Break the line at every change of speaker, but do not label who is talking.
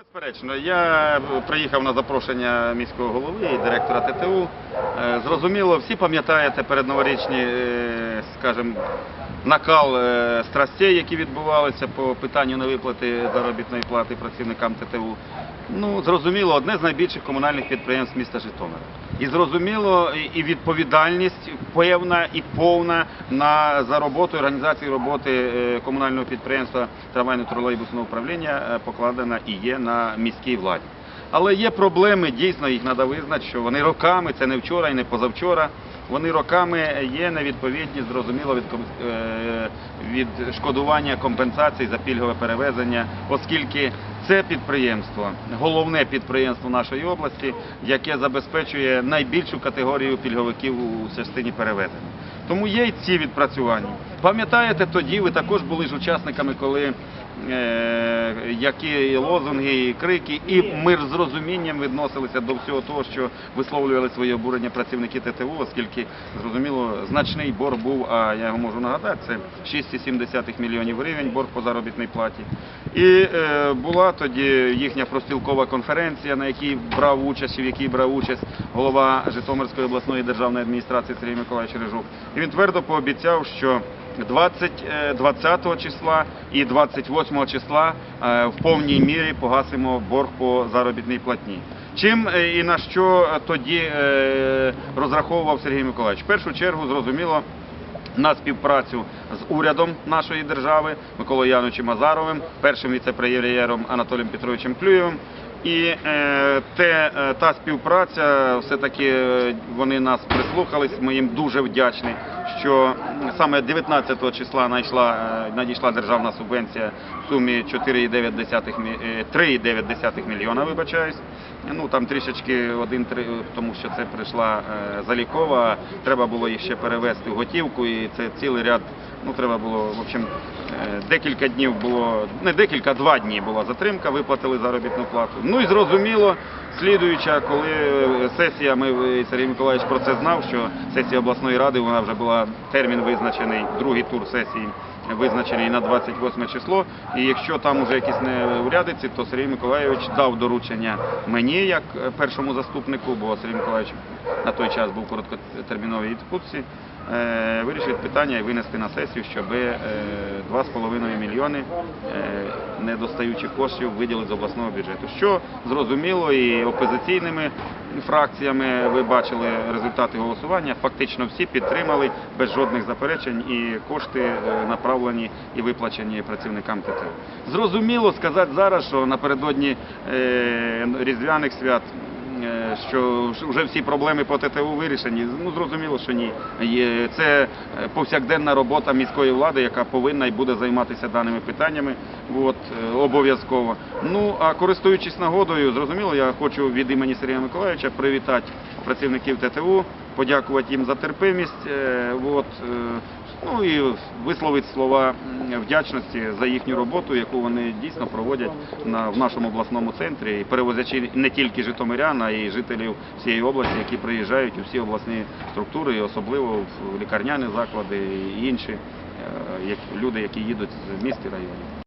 Безперечно, я приїхав на запрошення міського голови і директора ТТУ. Е, Зрозуміло, всі пам'ятаєте передноворічні, е, скажімо, накал е, страстей, які відбувалися по питанню невиплати заробітної плати працівникам ТТУ. Ну, зрозуміло, одне з найбільших комунальних підприємств міста Житомира. І зрозуміло, і- відповідальність певна і повна на за роботу організації роботи е, комунального підприємства трамвайно-тролейбусного управління е, покладена і є на міській владі. Але є проблеми, дійсно їх треба визнати, що вони роками, це не вчора і не позавчора. Вони роками є невідповідні, зрозуміло, е, від шкодування компенсацій за пільгове перевезення, оскільки це підприємство, головне підприємство нашої області, яке забезпечує найбільшу категорію пільговиків у частині перевезення. Тому є й ці відпрацювання. Пам'ятаєте, тоді ви також були ж учасниками, коли які лозунги, і крики, і ми з розумінням відносилися до всього того, що висловлювали своє обурення працівники ТТУ, оскільки зрозуміло значний борг був. А я його можу нагадати, це 6,7 мільйонів гривень борг по заробітній платі. І е, була тоді їхня профспілкова конференція, на якій брав участь, в якій брав участь голова Житомирської обласної державної адміністрації Сергій Миколаївич Рижук. І він твердо пообіцяв, що 20, е, 20 числа і 28 числа е, в повній мірі погасимо борг по заробітній платні. Чим е, і на що тоді е, розраховував Сергій Миколаївич? В першу чергу, зрозуміло, на співпрацю з урядом нашої держави Миколою Яновичем Азаровим, першим віце-прем'єром Анатолієм Петровичем Клюєвим. І е, те, е, та співпраця, все-таки е, вони нас прислухались. Ми їм дуже вдячні, що саме 19 числа надійшла, е, надійшла державна субвенція в сумі 4,9 мі- е, 3,9 мільйона, вибачаюсь. Ну там трішечки один три, тому що це прийшла залікова. Треба було їх ще перевести в готівку, і це цілий ряд. Ну треба було в общем декілька днів було не декілька, два дні була затримка. Виплатили заробітну плату. Ну і зрозуміло, слідуюча, коли е, сесія, ми е, Сергій Миколаївич про це знав, що сесія обласної ради вона вже була термін визначений, другий тур сесії визначений на 28 число. І якщо там уже якісь неурядиці, то Сергій Миколаївич дав доручення мені як е, першому заступнику, бо Сергій Миколаївич на той час був короткотерміновій відпустці. Вирішив питання і винести на сесію, щоб е, 2,5 мільйони недостаючих коштів виділити з обласного бюджету. Що зрозуміло і опозиційними фракціями ви бачили результати голосування. Фактично всі підтримали без жодних заперечень і кошти е, направлені і виплачені працівникам ТТО. Зрозуміло сказати зараз, що напередодні е, різдвяних свят. Е, Що вже всі проблеми по ТТУ вирішені, ну зрозуміло, що ні. Це е, повсякденна робота міської влади, яка повинна і буде займатися даними питаннями. От е, обов'язково. Ну а користуючись нагодою, зрозуміло, я хочу від імені Сергія Миколаївича привітати працівників ТТУ, подякувати їм за терпимість. е, От, е, ну і висловити слова вдячності за їхню роботу, яку вони дійсно проводять на в нашому обласному центрі, перевозячи не тільки житомирян, а й жителів всієї області, які приїжджають у всі обласні структури, і особливо в лікарняні заклади і інші е, люди, які їдуть з міст і районів.